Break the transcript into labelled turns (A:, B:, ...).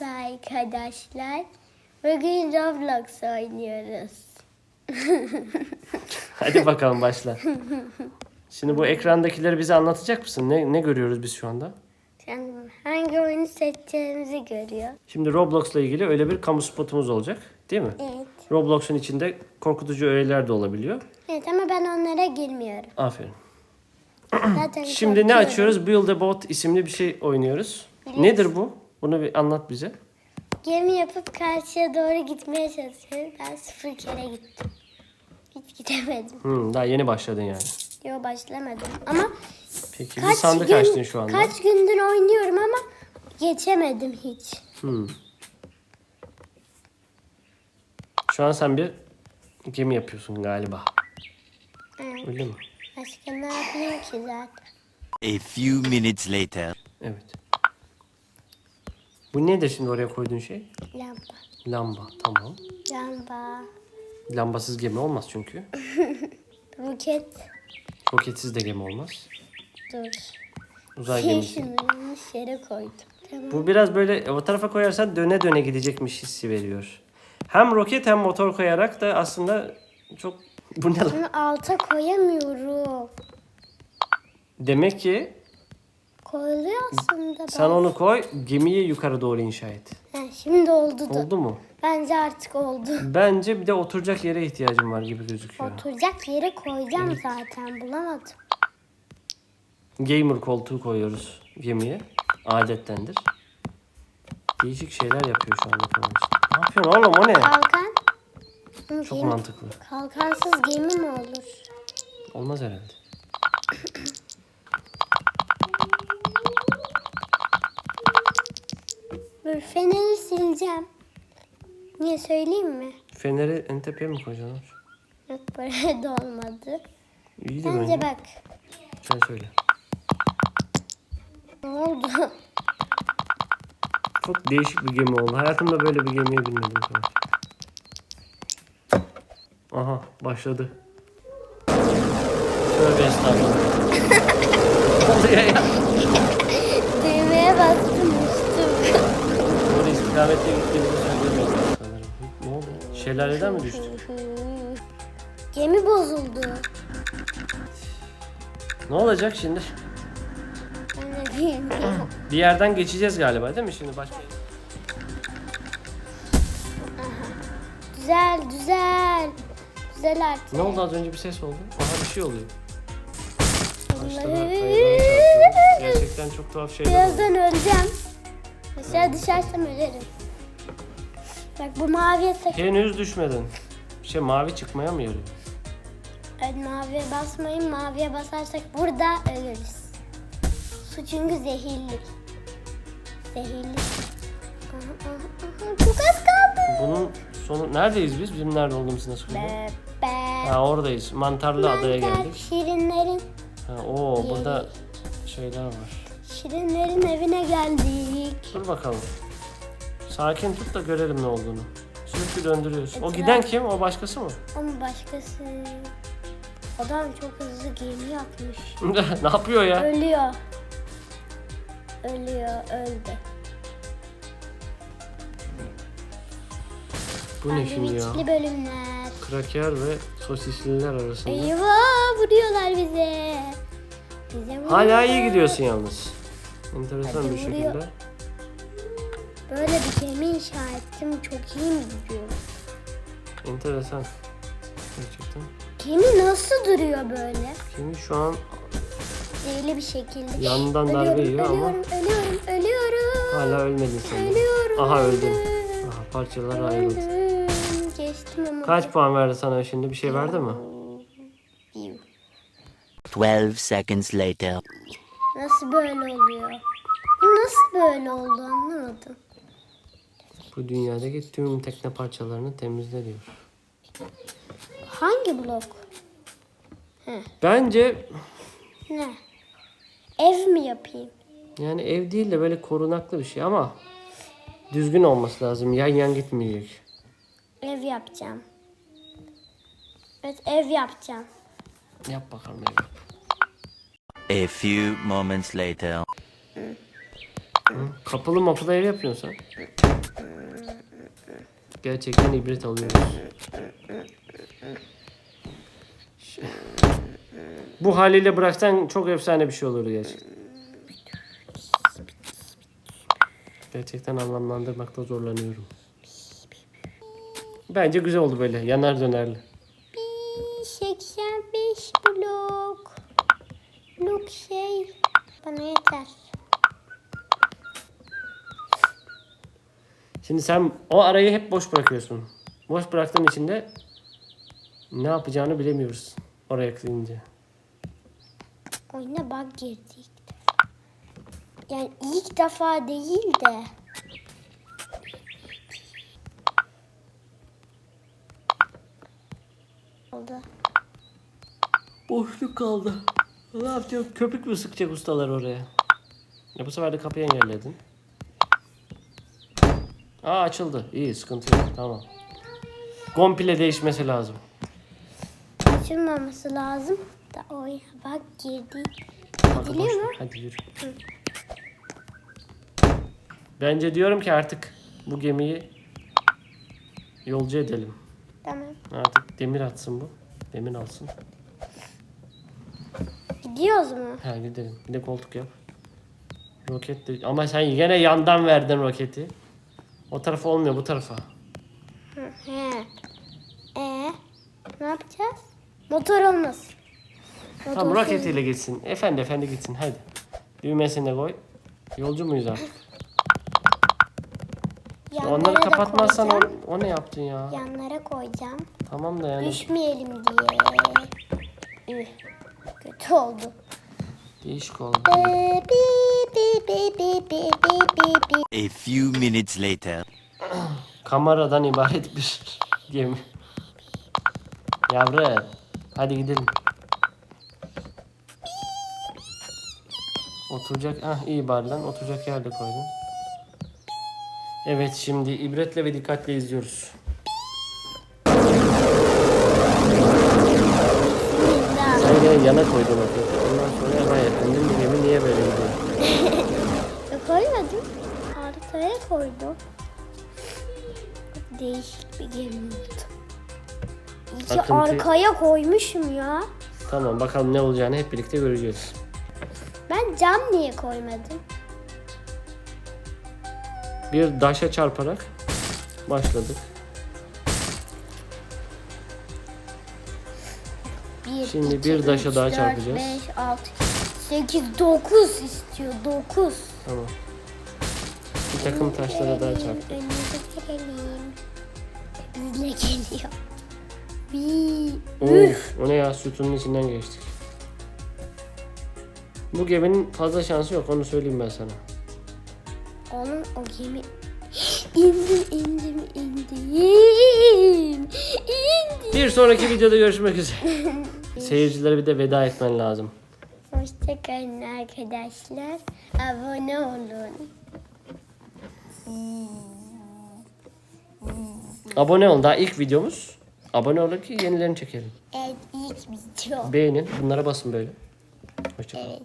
A: Merhaba arkadaşlar. Bugün Roblox oynuyoruz.
B: Hadi bakalım başla. Şimdi bu ekrandakileri bize anlatacak mısın? Ne, ne görüyoruz biz şu anda?
A: Sen hangi oyunu seçeceğimizi görüyor.
B: Şimdi Roblox'la ilgili öyle bir kamu spotumuz olacak. Değil mi?
A: Evet.
B: Roblox'un içinde korkutucu öğeler de olabiliyor.
A: Evet ama ben onlara girmiyorum.
B: Aferin.
A: Zaten
B: Şimdi ne
A: korkuyorum.
B: açıyoruz? Build a Boat isimli bir şey oynuyoruz. Nedir bu? Bunu bir anlat bize.
A: Gemi yapıp karşıya doğru gitmeye çalışıyorum. Ben sıfır kere gittim. Hiç gidemedim.
B: Hmm, daha yeni başladın yani.
A: Yo başlamadım. Ama
B: Peki bir
A: kaç
B: sandık
A: gün,
B: açtın şu anda.
A: Kaç gündür oynuyorum ama geçemedim hiç.
B: Hmm. Şu an sen bir gemi yapıyorsun galiba.
A: Evet.
B: Öyle mi?
A: Başka ne yapayım ki zaten?
C: A few minutes later.
B: Evet. Bu nedir şimdi oraya koyduğun şey?
A: Lamba.
B: Lamba. Tamam.
A: Lamba.
B: Lambasız gemi olmaz çünkü.
A: Roket.
B: Roketsiz de gemi olmaz.
A: Dur.
B: Uzay
A: Şey
B: gemisi.
A: yanlış yere koydum. Tamam.
B: Bu biraz böyle o tarafa koyarsan döne döne gidecekmiş hissi veriyor. Hem roket hem motor koyarak da aslında çok bu ne lan?
A: Bunu alta koyamıyorum.
B: Demek ki
A: Koyuluyor aslında.
B: sen onu koy gemiyi yukarı doğru inşa et.
A: Ha, şimdi oldu da.
B: Oldu mu?
A: Bence artık oldu.
B: Bence bir de oturacak yere ihtiyacım var gibi gözüküyor.
A: Oturacak yere koyacağım zaten. Bulamadım.
B: Gamer koltuğu koyuyoruz gemiye. Adettendir. Değişik şeyler yapıyor şu anda kullanıcı. Ne yapıyorsun oğlum o ne?
A: Kalkan.
B: Çok
A: gemi-
B: mantıklı.
A: Kalkansız gemi mi olur?
B: Olmaz herhalde.
A: feneri sileceğim. Niye söyleyeyim mi?
B: Feneri en tepeye mi koyacaksın?
A: Yok böyle de olmadı.
B: İyi de
A: Bence bak.
B: Sen söyle.
A: Ne oldu?
B: Çok değişik bir gemi oldu. Hayatımda böyle bir gemiye binmedim. Aha başladı. Tövbe estağfurullah. ne oluyor ya? İstikamette gittiğimizi söylemiyorum sanırım. Ne oldu? Şelaleden mi düştü?
A: Gemi bozuldu.
B: Ne olacak şimdi? Bir yerden geçeceğiz galiba değil mi şimdi başka?
A: Güzel güzel. Güzel artık.
B: Ne oldu az önce bir ses oldu? Aha bir şey oluyor. Ağaçlara kayalara. Gerçekten çok tuhaf şeyler oluyor.
A: Birazdan öleceğim. Aşağı düşersem ölerim. Bak bu maviye sakın.
B: Henüz düşmedin. Şey mavi çıkmaya mı yarıyor?
A: Evet, maviye basmayın. Maviye basarsak burada ölürüz. Su çünkü zehirli. Zehirli. Aha, aha, aha. Çok az kaldı.
B: Bunun sonu... Neredeyiz biz? Bizim nerede olduğumuzu nasıl biliyor?
A: Be, be.
B: Ha oradayız. Mantarlı adaya
A: Mantar,
B: geldik.
A: Şirinlerin,
B: Ha, oo burada şeyler var.
A: Şirinlerin evine geldik.
B: Dur bakalım. Sakin tut da görelim ne olduğunu. Sürekli döndürüyorsun. O giden kim? O başkası mı?
A: Ama başkası... Adam çok hızlı gemi yapmış.
B: ne yapıyor ya?
A: Ölüyor. Ölüyor, öldü.
B: Bu ne şimdi ya?
A: Sandviçli bölümler.
B: Kraker ve sosisliler arasında.
A: Eyvah vuruyorlar bize. Bize vuruyorlar.
B: Hala iyi gidiyorsun yalnız. Enteresan
A: Hadi
B: bir
A: vuruyor.
B: şekilde.
A: Böyle bir gemi inşa ettim. Çok iyi mi gidiyor?
B: Enteresan. Gerçekten.
A: Gemi nasıl duruyor böyle?
B: Kimi şu an
A: Zehirli bir şekilde.
B: Yanından darbe
A: ölüyorum,
B: yiyor ama-
A: ölüyorum, ölüyorum, ölüyorum.
B: hala ölmedin sen.
A: Ölüyorum.
B: Aha öldün.
A: öldüm.
B: Aha parçalar ayrıldı.
A: Geçtim ama.
B: Kaç puan verdi sana şimdi? Bir şey verdi mi?
A: Bir.
C: 12 seconds later.
A: Nasıl böyle oluyor? Bu nasıl böyle oldu anlamadım.
B: Bu dünyadaki tüm tekne parçalarını temizle diyor.
A: Hangi blok?
B: Bence
A: Ne? Ev mi yapayım?
B: yani ev değil de böyle korunaklı bir şey ama düzgün olması lazım. Yan yan gitmeyecek.
A: Ev yapacağım. Evet ev yapacağım.
B: Yap bakalım ev.
C: A few moments later.
B: Hı? Kapılı mapılı ev yapıyorsun sen. Gerçekten ibret alıyoruz. Bu haliyle bıraksan çok efsane bir şey olurdu gerçekten. Gerçekten anlamlandırmakta zorlanıyorum. Bence güzel oldu böyle yanar dönerli.
A: 85 blok. Blok şey. Bana yeter.
B: Şimdi sen o arayı hep boş bırakıyorsun. Boş bıraktığın için de ne yapacağını bilemiyoruz oraya kıyınca.
A: Oyuna bug girdi. Yani ilk defa değil de. Oldu.
B: Boşluk kaldı. Ne yapacağım? Köpük mü sıkacak ustalar oraya? Ya bu sefer de kapıyı engelledin. Aa açıldı. İyi sıkıntı yok. Tamam. Komple değişmesi lazım.
A: Açılmaması lazım da oyuna bug girdi. Gidiliyor mu?
B: Hadi yürü. Bence diyorum ki artık bu gemiyi yolcu edelim.
A: Tamam.
B: Artık demir atsın bu. Demir alsın.
A: Gidiyoruz mu?
B: Ha gidelim. Bir de koltuk yap. Roket de... Ama sen yine yandan verdin roketi. O tarafa olmuyor bu tarafa.
A: Hı, He. Ee, ne yapacağız? Motor.
B: Tamam
A: Motor
B: roketiyle gitsin. Efendi efendi gitsin hadi. Düğmesini de koy. Yolcu muyuz artık?
A: yanlara
B: Onları
A: da
B: kapatmazsan o,
A: koyacağım.
B: o ne yaptın ya?
A: Yanlara koyacağım.
B: Tamam da yani
A: Düşmeyelim diye. Üh, Kötü oldu.
B: Değişik oldu.
C: A few minutes later.
B: Kameradan ibaret bir gemi. Yavru, hadi gidelim. Oturacak, ah iyi bari lan. Oturacak yerde koydun. Evet şimdi ibretle ve dikkatle izliyoruz. Yana koydun roketi. Ondan sonra vay efendim bu gemi niye böyle gidiyor?
A: Koymadım. Ortaya koydum. Değişik bir gemi oldu. İyi ki
B: Akıntı-
A: arkaya koymuşum ya.
B: Tamam bakalım ne olacağını hep birlikte göreceğiz.
A: Ben cam niye koymadım?
B: Bir daşa çarparak başladık.
A: Bir,
B: Şimdi
A: iki,
B: bir daşa
A: üç,
B: daha
A: dört,
B: çarpacağız.
A: 5, 6, 8, 9 istiyor. 9.
B: Tamam. Bir takım taşlara daha çarp.
A: Gelelim. Bizle geliyor. Bir.
B: Of, o ne ya sütunun içinden geçtik. Bu geminin fazla şansı yok onu söyleyeyim ben sana.
A: Onun o gemi... İndim, indim, indim. İndim.
B: Bir sonraki videoda görüşmek üzere. Seyircilere bir de veda etmen lazım.
A: Hoşçakalın arkadaşlar. Abone olun.
B: Abone olun daha ilk videomuz. Abone olun ki yenilerini çekelim.
A: Evet ilk video.
B: Beğenin bunlara basın böyle. Hoşçakalın.
A: Evet.